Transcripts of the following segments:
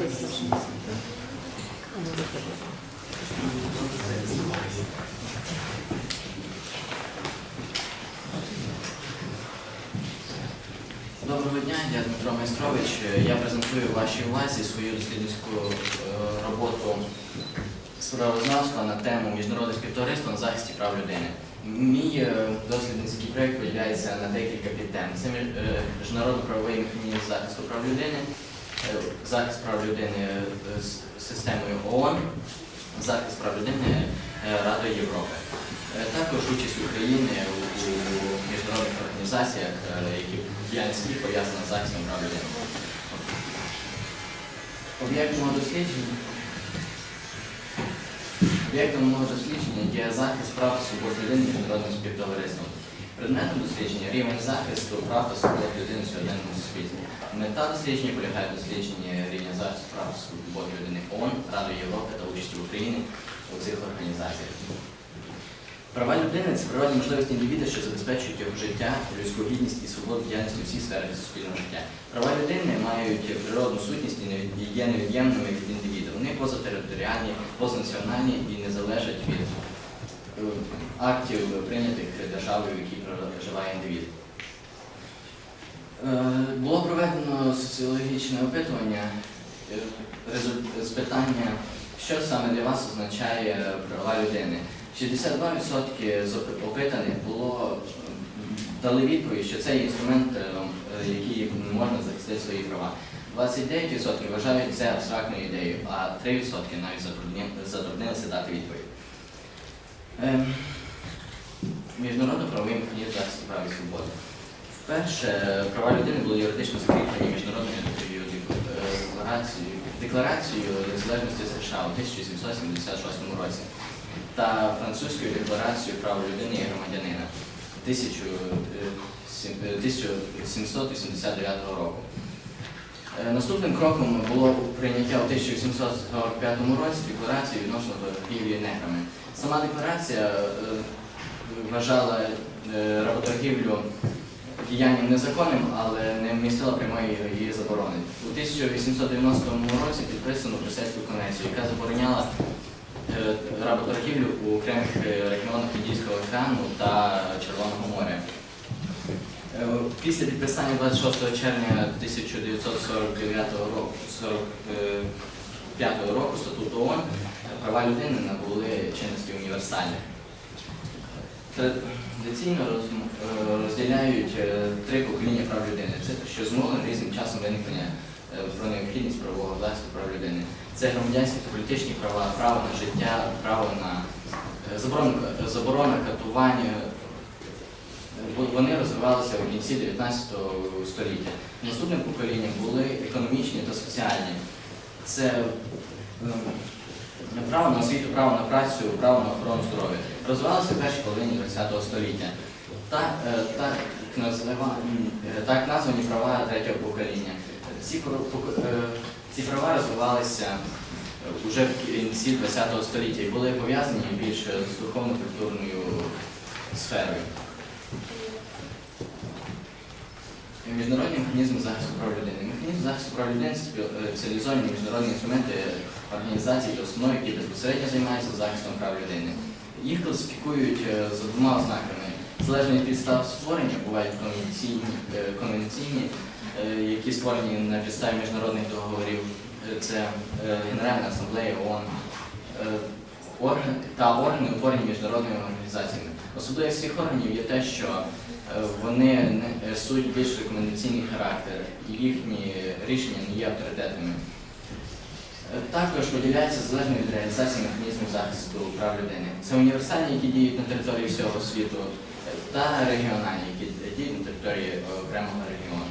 Доброго дня, я Дмитро Майстрович. Я презентую вашій увазі свою дослідницьку е, роботу справознавства на тему міжнародне співтовариство на захисті прав людини. Мій е, дослідницький проєкт поділяється на декілька підтем. Це е, міжнародно-правовий механізм захисту прав людини, захист прав людини е, з системою ООН, захист прав людини е, Радою Європи. Е, Також участь України у міжнародних організаціях, е, які діяльність пов'язана з захистом прав людини. Мого дослідження Об'єктом мого дослідження є захист прав свобод людини міжнародним співтовариством. Предметом дослідження рівень захисту прав та свобод людини в сьогоденному суспільстві. Мета дослідження полягає в дослідженні рівня захисту прав та свобод людини ООН, Ради Європи та участі України у цих організаціях. Права людини це природні можливості індивіда, що забезпечують його життя, людську гідність і свободу діяльності у всіх сферах суспільного життя. Права людини мають природну сутність і є невід'ємними від індивіда. Вони позатериторіальні, позанаціональні і не залежать від актів, прийнятих державою, в якій проживає індивід. Е, Було проведено соціологічне опитування е, з питання, що саме для вас означає права людини. 62% з опитаних було дали відповідь, що це інструмент, е, е, який можна захистити свої права. 29% вважають це абстрактною ідеєю, а 3% навіть затруднилися дати відповідь. Ем, Міжнародно-правовий механізм захисту прав і свободи. Вперше е, права людини були юридично закріплені міжнародною декларацією, декларацією незалежності США у 1776 році та французькою декларацією прав людини і громадянина 1789 року. Е, Наступним кроком було прийняття у 1745 році декларації відносно торгівлі неграми. Сама декларація е, вважала е, работоргівлю діянням незаконним, але не вмістила прямої її заборони. У 1890 році підписано Брюссельську конвенцію, яка забороняла работоргівлю у окремих регіонах Індійського океану та Червоного моря. Е, Після підписання 26 червня 1949 року 45 року статуту ООН права людини набули чинності універсальних. Традиційно е, розділяють е, три покоління прав людини. Це що зумовлено різним часом виникнення е, про необхідність правового захисту прав людини. Це громадянські та політичні права, право на життя, право на е, заборону, катування. Вони розвивалися в кінці 19 століття. Наступним поколінням були економічні та соціальні. Це е, право на освіту, право на працю, право на охорону здоров'я. Розвивалися в першій половині ХХ століття. Так, е, так, е, так названі права третього покоління. Ці, е, ці права розвивалися вже в кінці ХХ століття і були пов'язані більше з духовно-культурною сферою. Міжнародний механізм захисту прав людини. Механізм захисту прав людини це е, спеціалізовані міжнародні інструменти організацій та установ, які безпосередньо займаються захистом прав людини. Їх класифікують е, за двома ознаками. Залежно від підстав створення бувають конвенційні, е, конвенційні е, які створені на підставі міжнародних договорів. Е, Це е, Генеральна асамблея ООН е, та органи, утворені міжнародними організаціями. Особливість цих органів є те, що е, вони не- несуть більш рекомендаційний характер, і їхні рішення не є авторитетними. Е, Також виділяється залежно від реалізації механізмів захисту прав людини. Це універсальні, які діють на території всього світу, е, та регіональні, які діють на території е, окремого регіону.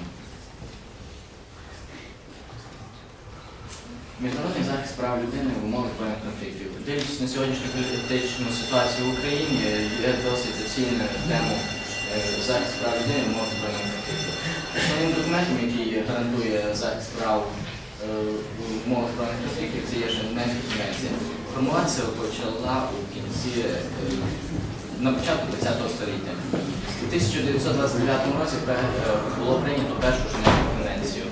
Міжнародний захист прав людини в умовах збройних конфліктів. Дивлячись на сьогоднішню політичну ситуацію в Україні, є досить доцільною тему е, захист прав людини в умовах збройних конфліктів. Основним документом, який гарантує захист прав е, в умовах збройних конфліктів, це є Женевська конвенція. Формуватися почала у кінці е, на початку ХХ століття. У 1929 році було прийнято першу Женевську конвенцію.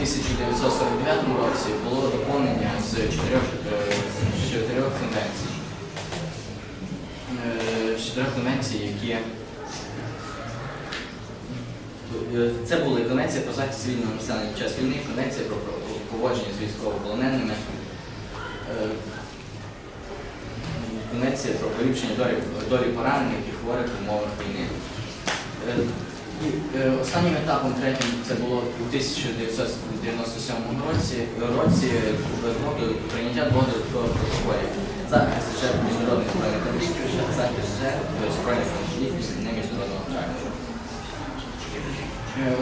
У 1949 році було доповнення з чотирьох, е, чотирьох конвенцій. Е, з чотирьох конвенцій, які Е, це були конвенція про захист цивільного населення під час війни, конвенція про поводження з військовополоненими, е, конвенція про поліпшення долі, долі поранених і хворих в умовах війни. Е, Останнім етапом третім це було у 1997 році, році прийняття двох додаткових протоколів. Захист жертв міжнародних збройних конфліктів, захист жертв збройних конфліктів не міжнародного характеру.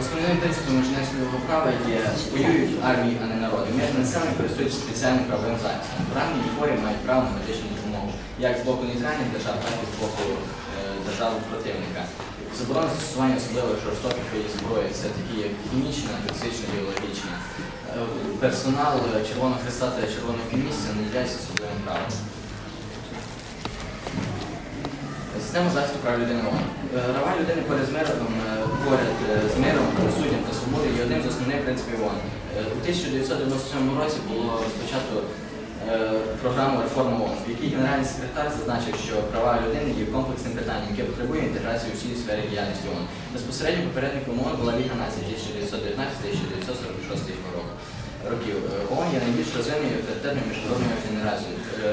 Основним принципом інженерського права є воюють армії, а не народи. Мирне населення користуються спеціальним правовим захистом. Ранені і хворі мають право на медичну допомогу як з боку нейтральних держав, так і з боку е, держав противника. Заборона застосування особливо жорстоких видів зброї, це такі як хімічна, токсична, біологічна. Е, Персонал е, Червоного Христа та Червоного Півмісяця не являється особливим правом. Система захисту прав людини ООН. Е, Права людини поряд з миром, поряд з миром, правосуддям та свободою є одним з основних принципів ООН. У 1997 році було розпочато програму реформи ООН, в якій генеральний секретар зазначив, що права людини є комплексним питанням, яке потребує інтеграції у всій сфері діяльності ООН. Безпосередньо попередником ООН була Ліга націй 1919-1946 року. Років Е, ООН є найбільш розвиненою авторитетною міжнародною організацією. Е,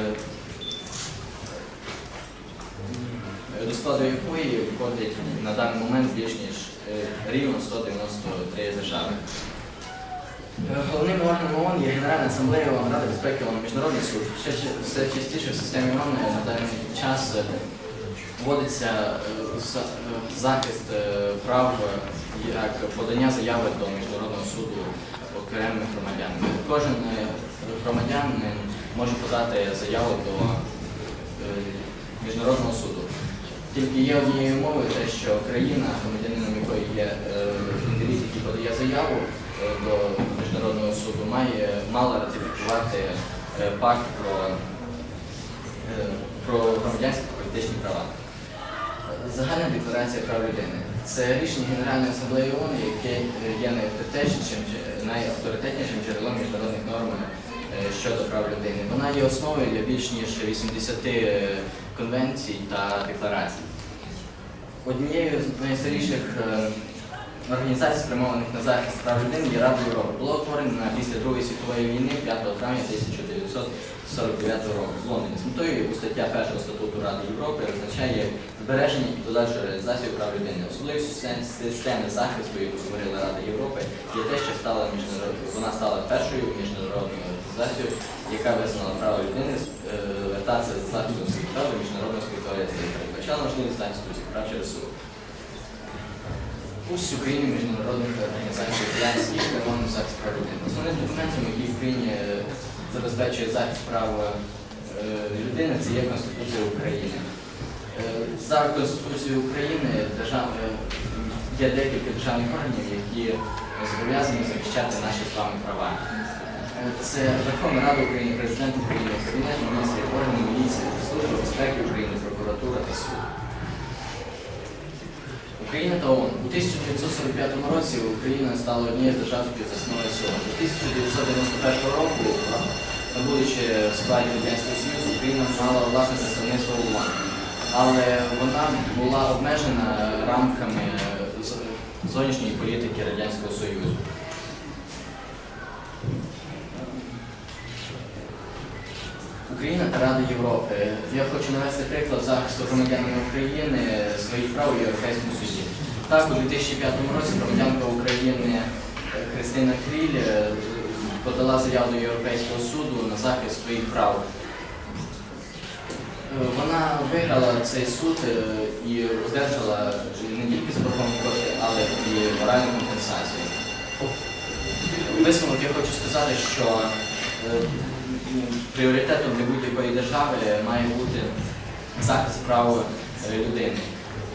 до складу якої входить на даний момент більш ніж е, рівно 193 держави. Е, Головним органом ООН є Генеральна асамблея ООН, Рада безпеки ООН, Міжнародний суд. Ще все частіше в системі ООН на даний час е, вводиться е, за- захист прав як подання заяви до Міжнародного суду окремих громадян. Кожен громадянин може подати заяву до Міжнародного суду. Тільки є однією умовою те, що країна, громадянином якої є індивід, який подає заяву до міжнародного суду, має мала ратифікувати е, пакт про, е, про громадянські політичні права. Загальна декларація прав людини. Це рішення Генеральної асамблеї ООН, яке е, є найавторитетнішим, найавторитетнішим джерелом міжнародних норм щодо прав людини. Вона є основою для більш ніж 80 е, конвенцій та декларацій. Однією з найстаріших е, організацій, спрямованих на захист прав людини, є Рада Європи. Було утворена після Другої світової війни 5 травня 1949 року в Лондоні. З метою стаття 1 статуту Ради Європи визначає збереження і подальшу реалізацію прав людини. Особливістю системи захисту, яку створила Рада Європи, є те, що стала міжнарод... вона стала першою міжнародною організацією, яка визнала право людини е, звертатися з захистом своїх прав до міжнародного співтовариства і передбачала можливість захисту прав через суд. Участь України в міжнародних організацій діяльності і економічний захист прав людини. Основним документом, який в Україні забезпечує захист прав людини, це є Конституція України. За Конституцією України держав... е, є декілька державних органів, які зобов'язані захищати наші вами права. Е, Це Верховна Рада України, Президент України, Кабінет міністрів, органи міліції, Служба безпеки України, прокуратура та суд. Україна ООН. У 1945 році Україна стала однією з держав співзасновниць СОН. До 1991 року, будучи в складі Радянського Союзу, Україна мала власне представництво ООН. Але вона була обмежена рамками зовнішньої політики Радянського Союзу. Рада Європи. Я хочу навести приклад захисту громадянами України своїх прав у Європейському суді. Так, у 2005 році громадянка України е, Христина Кріль е, подала заяву до Європейського суду на захист своїх прав. Е, Вона виграла цей суд е, і одержала не тільки заборговані кошти, але і моральну компенсацію. Висновок я хочу сказати, що е, пріоритетом для будь-якої держави має бути захист прав е, людини.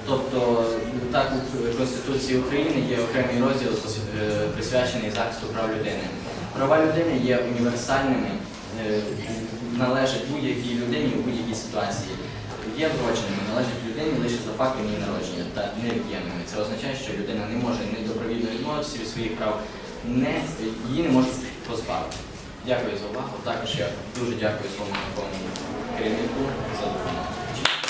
Тобто, так у Конституції України є окремий розділ е, присвячений захисту прав людини. Права людини є універсальними, е, належать будь-якій людині у будь-якій ситуації. Є вроченими, належать людині лише за фактом її народження та невід'ємними. Це означає, що людина не може ні добровільно відмовитися від своїх прав, не, її не можуть позбавити. Дякую за увагу. Також я дуже дякую своєму керівнику за допомогу.